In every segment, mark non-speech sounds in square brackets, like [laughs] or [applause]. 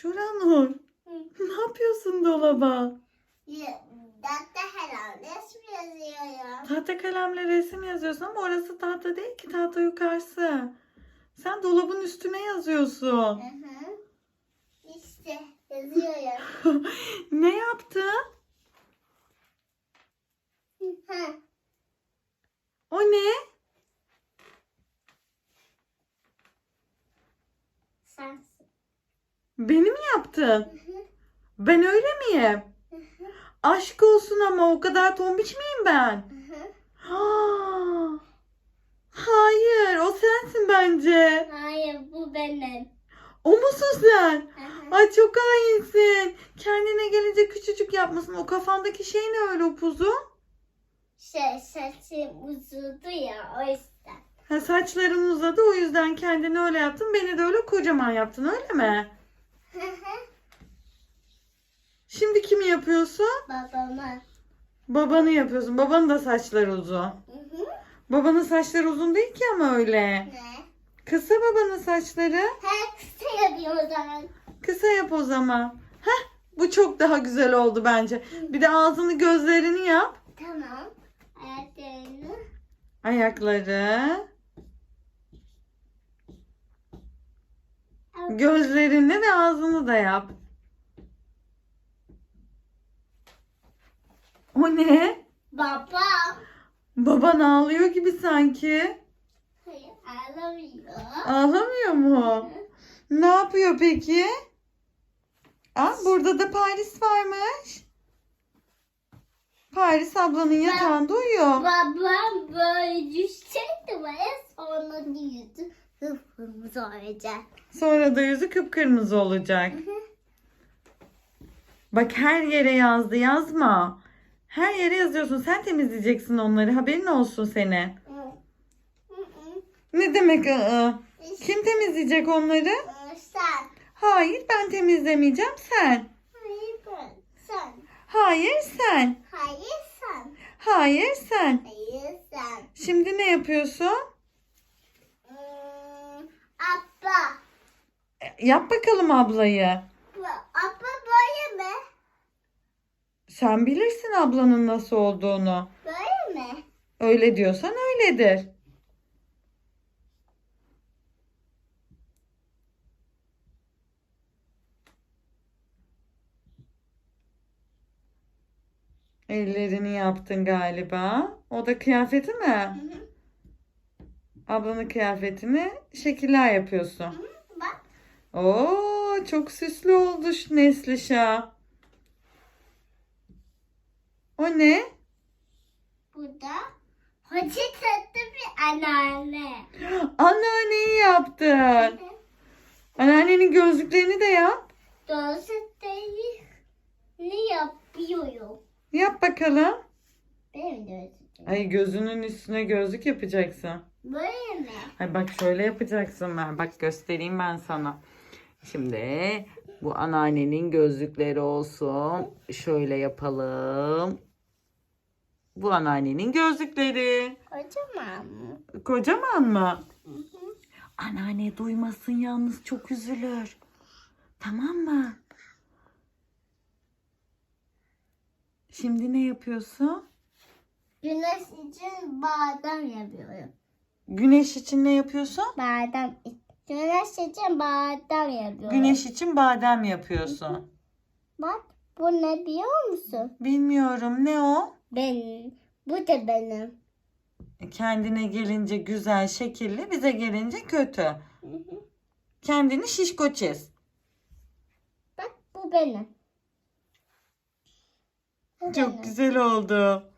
Şuranur. [laughs] Ne yapıyorsun dolaba? Datta herhalde resim yazıyorum. Tahta kalemle resim yazıyorsun ama orası tahta değil ki tahta yukarısı. Sen dolabın üstüne yazıyorsun. Hı hı. İşte yazıyorum. [laughs] ne yaptın? Ha, O ne? sensin. Beni mi yaptın? Hı hı. Ben öyle miyim? Hı hı. Aşk olsun ama o kadar tombiç miyim ben? Hı hı. Ha. [gasps] Hayır, o sensin bence. Hayır bu benim. O musun sen? Hı hı. Ay çok hainsin. Kendine gelince küçücük yapmasın. O kafandaki şey ne öyle upuzun? Şey saçım uzadı ya o yüzden. Ha, saçların uzadı o yüzden kendini öyle yaptın. Beni de öyle kocaman yaptın öyle mi? Hı hı. Şimdi kimi yapıyorsun? Babama. Babanı yapıyorsun. Babanın da saçları uzun. Hı hı. Babanın saçları uzun değil ki ama öyle. Ne? Kısa babanın saçları. Her kısa yapıyor o zaman. Kısa yap o zaman. Heh, bu çok daha güzel oldu bence. Bir de ağzını gözlerini yap. Tamam. Ayaklarını. Ayakları. Gözlerini ve ağzını da yap. O ne? Baba. Baban ağlıyor gibi sanki. Hayır ağlamıyor. Ağlamıyor mu? Ne yapıyor peki? Aa, burada da Paris varmış. Paris ablanın yatağında uyuyor. Babam böyle düşecekti ve sonra yüzü hıfırmızı olacak. Sonra da yüzü kıpkırmızı olacak. Bak her yere yazdı yazma. Her yere yazıyorsun. Sen temizleyeceksin onları. Haberin olsun hı. Ne demek ı Kim temizleyecek onları? Sen. Hayır ben temizlemeyeceğim sen. Hayır ben. Sen. Hayır sen. Hayır sen. Hayır sen. Hayır sen. Şimdi ne yapıyorsun? Hmm, Abla. Yap bakalım ablayı. Abla? Sen bilirsin ablanın nasıl olduğunu. Böyle mi? Öyle diyorsan öyledir. Ellerini yaptın galiba. O da kıyafeti mi? Hı hı. Ablanın kıyafetini şekiller yapıyorsun. Hı, Bak. Oo, çok süslü oldu şu Neslişa. O ne? Bu da hoca tatlı bir anneanne. Anneanneyi yaptın. Anneannenin gözlüklerini de yap. Ne yapıyorum? Yap bakalım. Benim gözüm. Ay gözünün üstüne gözlük yapacaksın. Böyle mi? Ay bak şöyle yapacaksın ben. Bak göstereyim ben sana. Şimdi bu anneannenin gözlükleri olsun. Şöyle yapalım. Bu anneannenin gözlükleri. Kocaman mı? Kocaman mı? Hı hı. Anneanne duymasın yalnız çok üzülür. Tamam mı? Şimdi ne yapıyorsun? Güneş için badem yapıyorum. Güneş için ne yapıyorsun? Badem. Güneş için badem yapıyorum. Güneş için badem yapıyorsun. Bak bu ne biliyor musun? Bilmiyorum ne o? Benim. Bu da benim. Kendine gelince güzel, şekilli, bize gelince kötü. Hı hı. Kendini şişko çiz. Bak bu benim. Bu Çok benim. güzel oldu.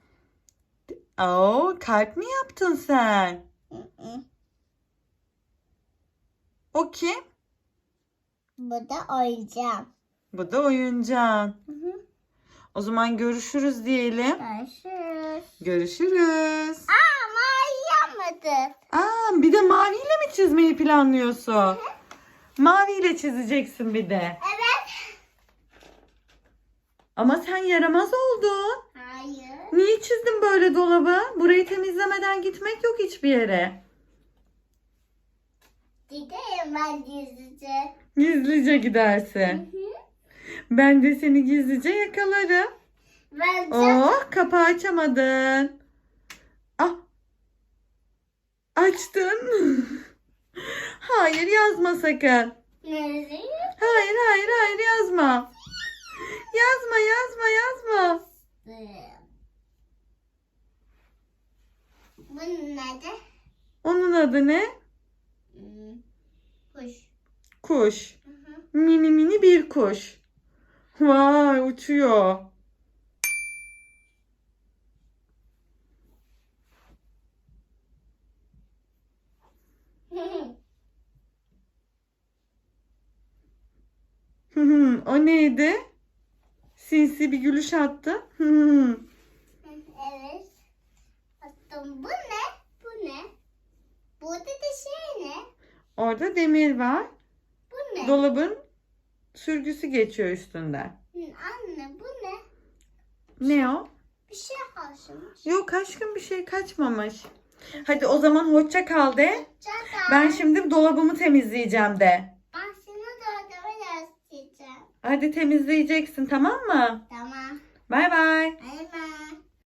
Oo, kalp mi yaptın sen? Hı hı. O kim? Bu da oyuncağım. Bu da oyuncağın. Hı hı. O zaman görüşürüz diyelim. Görüşürüz. Görüşürüz. Aa mavi yapmadı. Aa, bir de maviyle mi çizmeyi planlıyorsun? Maviyle çizeceksin bir de. Evet. Ama sen yaramaz oldun. Hayır. Niye çizdin böyle dolabı? Burayı temizlemeden gitmek yok hiçbir yere. Gideyim ben gizlice. Gizlice gidersin. Ben de seni gizlice yakalarım. Bence Oh kapağı açamadın. Ah. Açtın. [laughs] Hayır yazma sakın. nereye? Hayır hayır hayır yazma. Yazma yazma yazma. Bu nerede? Onun adı ne? Hmm, Kuş. Kuş. Hı hı. Mini mini bir kuş. Vay uçuyor. [laughs] O neydi? Sinsi bir gülüş attı. Evet. Attım. Bu ne? Bu ne? Burada da şey ne? Orada demir var. Bu ne? Dolabın sürgüsü geçiyor üstünde. Hı, Anne bu ne? Ne o? Bir şey kaçmış. Yok aşkım bir şey kaçmamış. Hadi o zaman hoşça kal de. Çakal. Ben şimdi dolabımı temizleyeceğim de. Ben seni odama göstereceğim. Hadi temizleyeceksin tamam mı? Tamam. Bay bay. Hadi